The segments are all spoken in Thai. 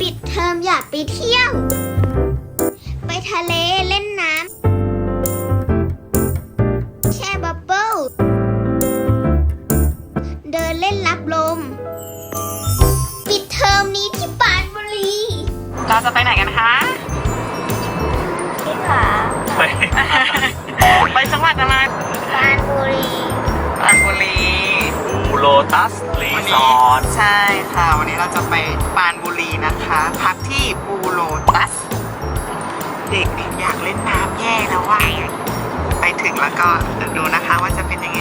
ปิดเทอมอยากไปเที่ยว ไปทะเลเล่นน้ำแช่บับเบิ้ลเดินเล่นรับลม ปิดเทอมนี้ที่ปรานบุรี เราจะไปไหนกันคะที่ขาไปไปจังหวัดอะไรปรานบุรีปรานบุรีบู โลตัสรีวันสนี้อร์ทใช่ค่ะ วันนี้เราจะไปปรานบุรีนะคะ พักที่ปูโลตัส เด็กอยากเล่นน้ำแย่แล้วว่ะไปถึงแล้วก็เดี๋ยวดูนะคะว่าจะเป็นยังไง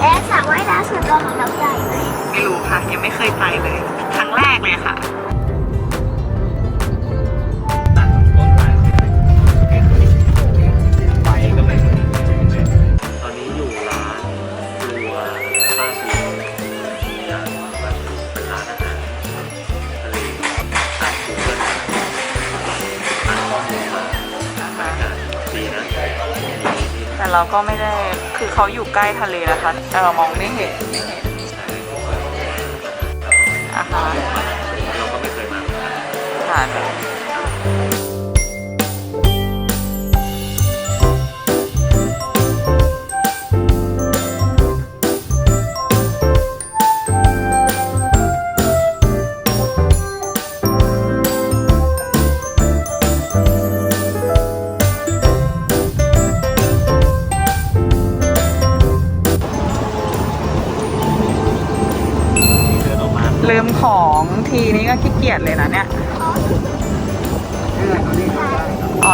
เอ๊ะสระว่ายน้ำส่วนตัวของเราใหญ่ไหมไม่รู้ค่ะ ยังไม่เคยไปเลย ครั้งแรกเลยค่ะ เราก็ไม่ได้คือเขาอยู่ใกล้ทะเลนะคะ แต่เรามองไม่เห็นไม่เห็นอาหารเราก็ไม่เคยมาค่ะเ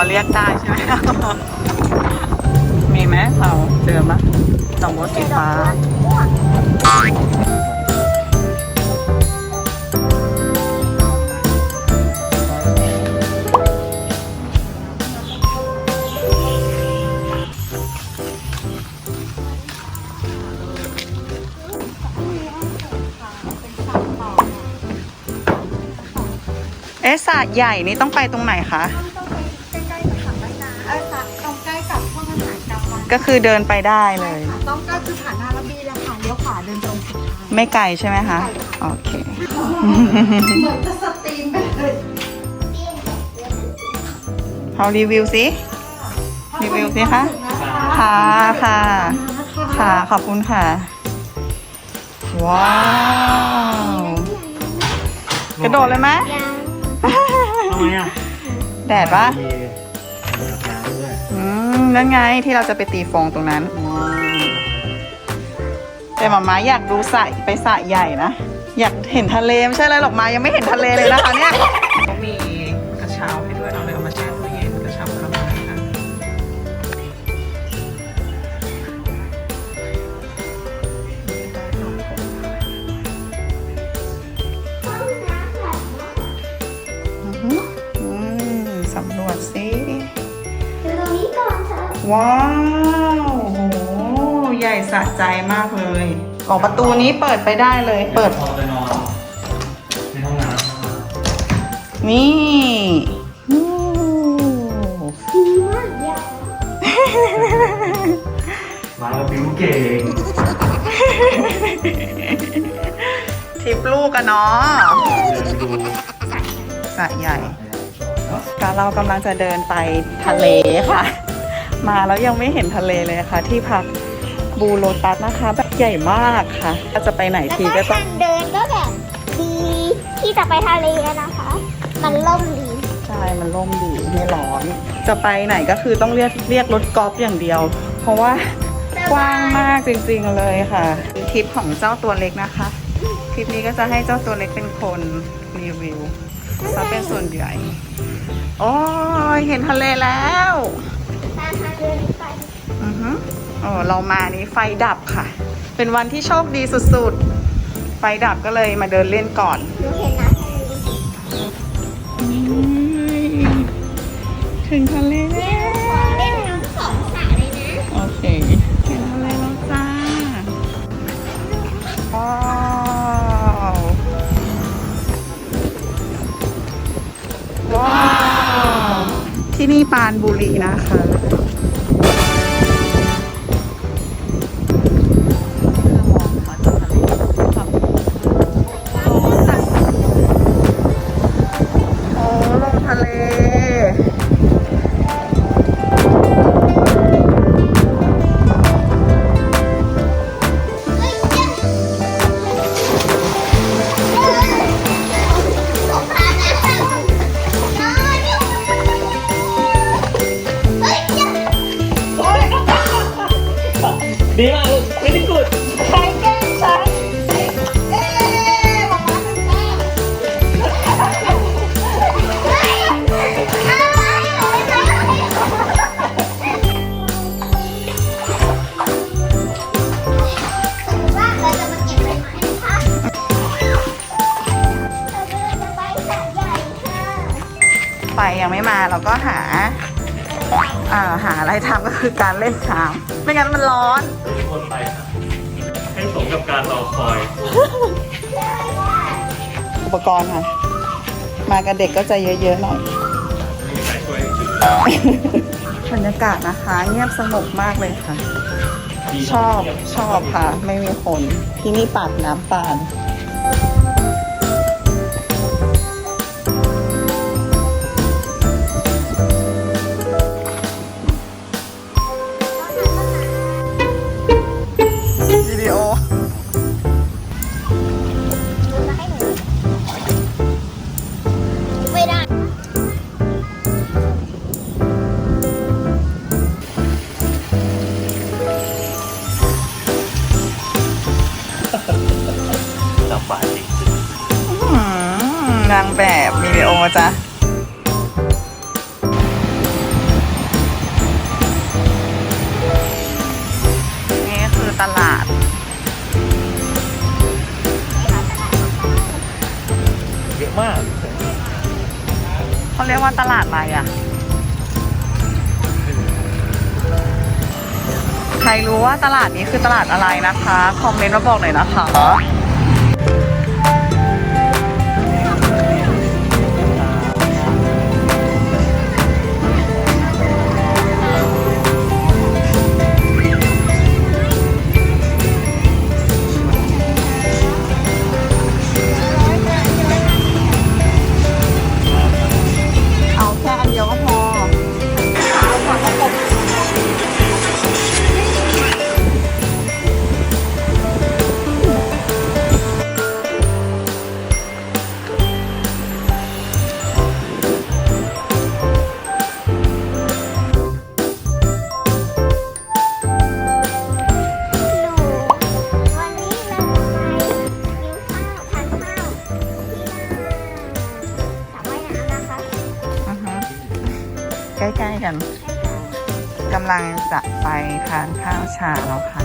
เรียกได้ใช่ไหม มีไหมเราเจอปะดอกบัวสีฟ้าเอ๊ะสระใหญ่นี่ต้องไปตรงไหนคะ กลางวันก็คือเดินไปได้เลยค่ะต้องก็คือผ่านหน้าระบีแล้วค่ะเลี้ยวขวาเดินตรงสุดท้ายไม่ไกลใช่ไหมคะ โอเค เหมือนจะสตรีมไปเลยเขารีวิวสิ รีวิวสิคะ ค่ะค่ะ ค่ะ ขอบคุณค่ะ ว้าว กระโดดเลยไหมยังทำไมอะ แดดปะมีอาบน้ำด้วยอืม นั่นไงที่เราจะไปตีฟองตรงนั้น แต่หมาม้าอยากดูสระไปสระใหญ่นะ อยากเห็นทะเลไม่ใช่อะไรหรอกมายังไม่เห็นทะเลเลยนะคะเนี่ยมี ว้าวโหใหญ่สะใจมากเลยของประตูนี้เปิดไปได้เลย เปิดพอไปนอนในห้องน้ำนี่อู้ดีมากอยากมาแล้วบิวเก่งทริปลูกกันเนาะเดินดูสระใหญ่ก็เรากำลังจะเดินไปทะเลค่ะ มาแล้วยังไม่เห็นทะเลเลยค่ะ ที่พักบูโรตัสนะคะแบบใหญ่มากค่ะถ้าจะไปไหนแล้วทีก็ก็ต้อทางงเดินก็แบบดีที่จะไปทะเลนะคะ มันล่มดีใช่มันร่มดีไม่ร้อน จะไปไหนก็คือต้องเรียกเรียกรถกอล์ฟอย่างเดียว เพราะว่ากว้างมากจริงๆเลยค่ะทริปของเจ้าตัวเล็กนะคะคลิปนี้ก็จะให้เจ้าตัวเล็กเป็นคนรีวิวซะเป็นส่วนใหญ่โอ้ยเห็นทะเลแล้วตาม ทางเดินนี้ไปอือฮึโอ้เรามานี้ไฟดับค่ะ เป็นวันที่โชคดีสุดๆ ไฟดับก็เลยมาเดินเล่นก่อน หนูเห็นน้ำทะเลถึงทะเลแล้ว ขอเล่นน้ำสองสระเลยนะโอเคเห็นอะไรแล้วจ้าว้าวว้าว ที่นี่ปรานบุรีนะคะ ดีมากลูกไม่ได้กุดใครแกล้งฉันเอ๊ะบอกมาถึงแม่ว่าเราจะมาเก็บใบไม้นะคะเราจะไปสระใหญ่ค่ะ ไฟยังไม่มาเราก็หา อ่าหาอะไรทำก็คือการเล่นน้ำไม่งั้นมันร้อน คนไปค่ะให้สมกับการรอคอย อุปกรณ์ค่ะ มากับเด็กก็จะเยอะๆหน่อยไม่มีใครช่วยถือบรรยากาศนะคะ เงียบสงบมากเลยค่ะดีชอบชอบค่ะ ไม่มีคนที่นี่ปากน้ำปาน จ้ะนี่คือตลาด เยอะมาก เขาเรียกว่าตลาดอะไรอะ ใครรู้ว่าตลาดนี้คือตลาดอะไรนะคะ คอมเมนต์มาบอกหน่อยนะคะ กันกำลังจะไปทานข้าวเช้าแล้วค่ะ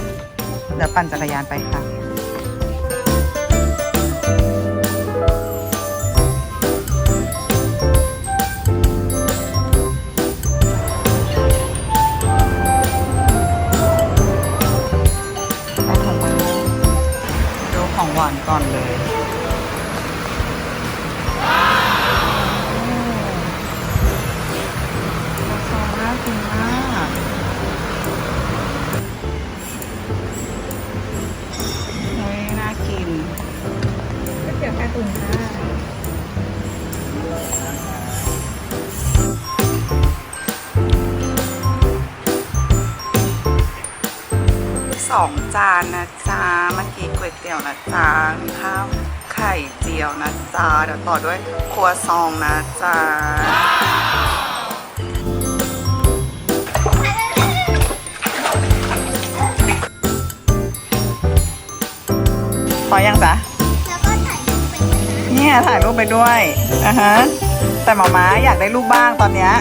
เดี๋ยวปั่นจักรยานไปค่ะไปของมาดูของหวานก่อนเลย ก๋วยเตี๋ยวไก่ตุ๋นค่ะสองจานนะจ๊ะเมื่อกี้ก๋วยเตี๋ยวนะจ๊ะมีข้าวไข่เจียวนะจ๊ะเดี๋ยวต่อด้วยครัวซองนะจ๊ะพอยังจ๊ะ เนี่ยถ่ายรูปไปด้วยอะฮะแต่หมอม้าอยากได้รูปบ้างตอนเนี้ย